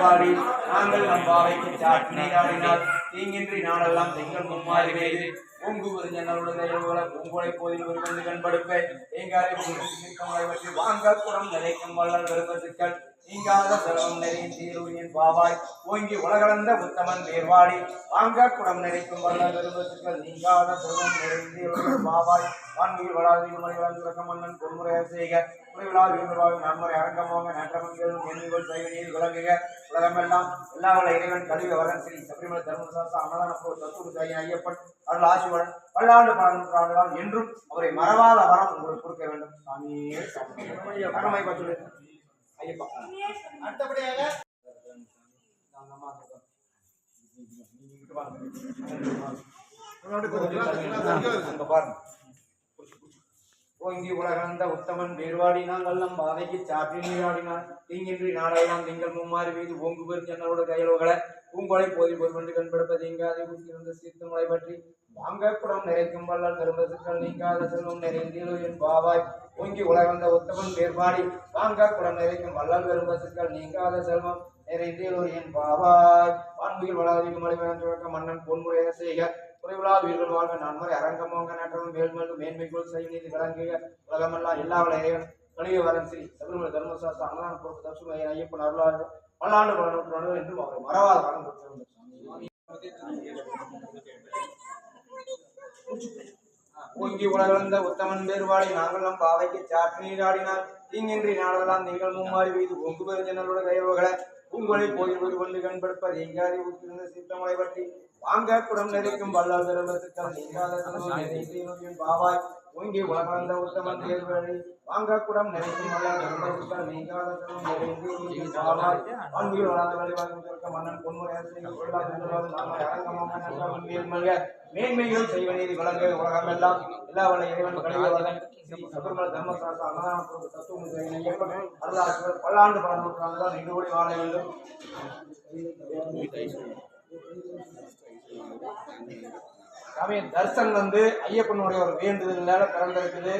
பாடி நாங்கள் நம் பாவைக்கு சாட்டினாடினால் தீங்கின்றி நாடெல்லாம் திங்கள் மும்மாறி வேறு. ஓங்குவது ஜன்னலுடன் எழுவுல பூங்கோலை போதில் ஒரு வந்து கண்படுப்பேன். தேங்காய் வாங்க குடம் நிலைக்கும் வல்லல் விரும்பத்துக்கள் நீங்காத செல்வம் நிறையும் தீருவியின் பாவாய் ஓங்கி உலகளந்த உத்தமன் வேர்வாடி. வாங்க குடம் நிறைக்கும் வல்ல விருப்பத்துக்கள் நீங்காத செல்வம் நெறி தீருவியின் பாவாய். வான்மீர் வளாதி மணி வளர்ந்து உலக மன்னன் பொன்முறையாக செய்க குறைவிழா வீரவாக நன்முறை அரங்கமாக நற்றமன்களும் எண்ணிகள் செய்க விளங்குக. உலகமெல்லாம் எல்லா வள இறைவன் கல்வி வரன் ஸ்ரீ சபரிமலை தர்மசாஸ்திர அன்னதான தத்துவ சாயி ஐயப்பன். அருள் ஆசிவன் பல்லாண்டு பல என்றும் அவரை மறவாத வரம் உங்களுக்கு கொடுக்க வேண்டும். சாமியே சாமி. கண்டிப்பா. அடுத்தபடியாக நீங்க பாருங்க ஓங்கி உலகந்த உத்தமன் வேறுவாடி வல்லம் பாதைக்கு சாற்றி நீராடினார் தீங்கின்றி நாடெல்லாம் திங்கள் மும்மாறு வீது ஓங்கு பெரு ஜன்னலோட கையளவுகளை பூங்கொலை போதி பொருவண்டு கண்படுப்பது எங்காதை. உத்திருந்த சீர்த்து பற்றி வாங்க குடம் நிறைக்கும் வல்லால் பெரும்பசுக்கள் நீங்காத செல்வம் நிறைந்தீரோ என் பாவாய். ஓங்கி உலகந்த உத்தமன் வேறுபாடி வாங்க குடம் நிறைக்கும் வல்லால் பெரும்பசுக்கள் நீங்காத செல்வம் நிறைந்தீரோ என் பாவாய். வான்மையில் வளாதிக்கு மலை மன்னன் பொன்முறையாக செய்க. குறைவிழா உயிர்கள் வாழ்க நன்முறை அரங்கமோங்க நற்றமும் மேல்மேலும் மேன்மைக்குள் செய்ய விளங்குக உலகமெல்லாம் எல்லா வள இறைவன் கணிக வரன் ஸ்ரீ சபரிமலை தர்மசாஸ்திர அன்னதான பொறுப்பு தர்சுமை ஐயப்பன் அருளாளர் பல்லாண்டு பல நூற்றாண்டு என்றும் அவரை மறவாத வரம் கொடுத்திருந்தார் ஓங்கி உலகளந்த உத்தமன் வேறுபாடை நாங்கள் நம் பாவைக்கு சாற்று நீராடினால் தீங்கின்றி நாளெல்லாம் நீங்கள் மும்மாறி வீது ஒங்கு பெருஞ்சனரோட கைவகளை உங்களை போய் ஒரு கொண்டு கண்படுப்பது எங்காரி உத்திருந்த சித்தமலை பற்றி வாங்க குடம் நெறிக்கும் வல்லால் பெருமத்துக்கள் நீங்காதீரும் பாவாய். உலகந்த உத்தமன் தேர்வழி. வாங்க குடம் நெறிக்கும் வல்லால் பெருமத்துக்கள் நீங்காதீரும் மன்னன் பொன்முறையாக மேன்மைகள் செய்வநீதி வழங்க உலகம் எல்லாம் எல்லா வள இறைவன் கழிவுடன் சபரிமலை தர்மசாஸ்திர அன்னதான தத்துவம் அருளாசிவர் பல்லாண்டு பல நூற்றாண்டுதான் நின்று வாழ வேண்டும். சாமி தர்சன் வந்து ஐயப்பனுடைய ஒரு வேண்டுதலால பிறந்திருக்குது.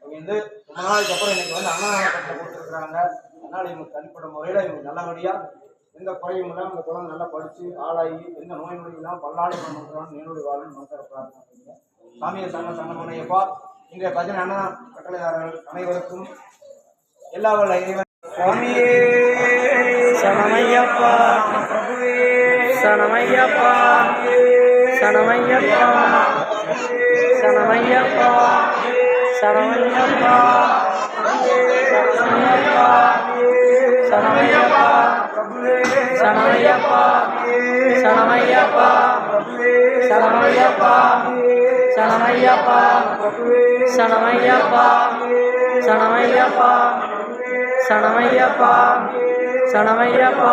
அவங்க வந்து ரொம்ப நாளைக்கு அப்புறம் இன்னைக்கு வந்து அன்னதான கட்டை கொடுத்துருக்குறாங்க. அதனால இவங்க தனிப்பட்ட முறையில் இவங்க நல்லபடியா எந்த குறையும் இல்லாமல் இந்த குழந்தை நல்லா படிச்சு ஆளாகி எந்த நோய் நொடி இல்லாமல் பல்லாண்டு பண்ணுறான்னு நீனுடைய வாழ்வு மனசார பிரார்த்தனை சாமியை சங்க பண்ணையப்பா இன்றைய பஜனை அண்ணா கட்டளைதாரர்கள் அனைவருக்கும் எல்லா வல்ல இறைவன். சுவாமியே சரணமையப்பா பிரபுவே. சரணமையப்பா சரணமையப்பா சரணமையப்பா சரணமையப்பா சரணமையப்பா சரணமையப்பா சரணமையப்பா சரணமையப்பா சரணமையப்பா சரணமையப்பா சரணமையப்பா சரணமையப்பா சரணமையப்பா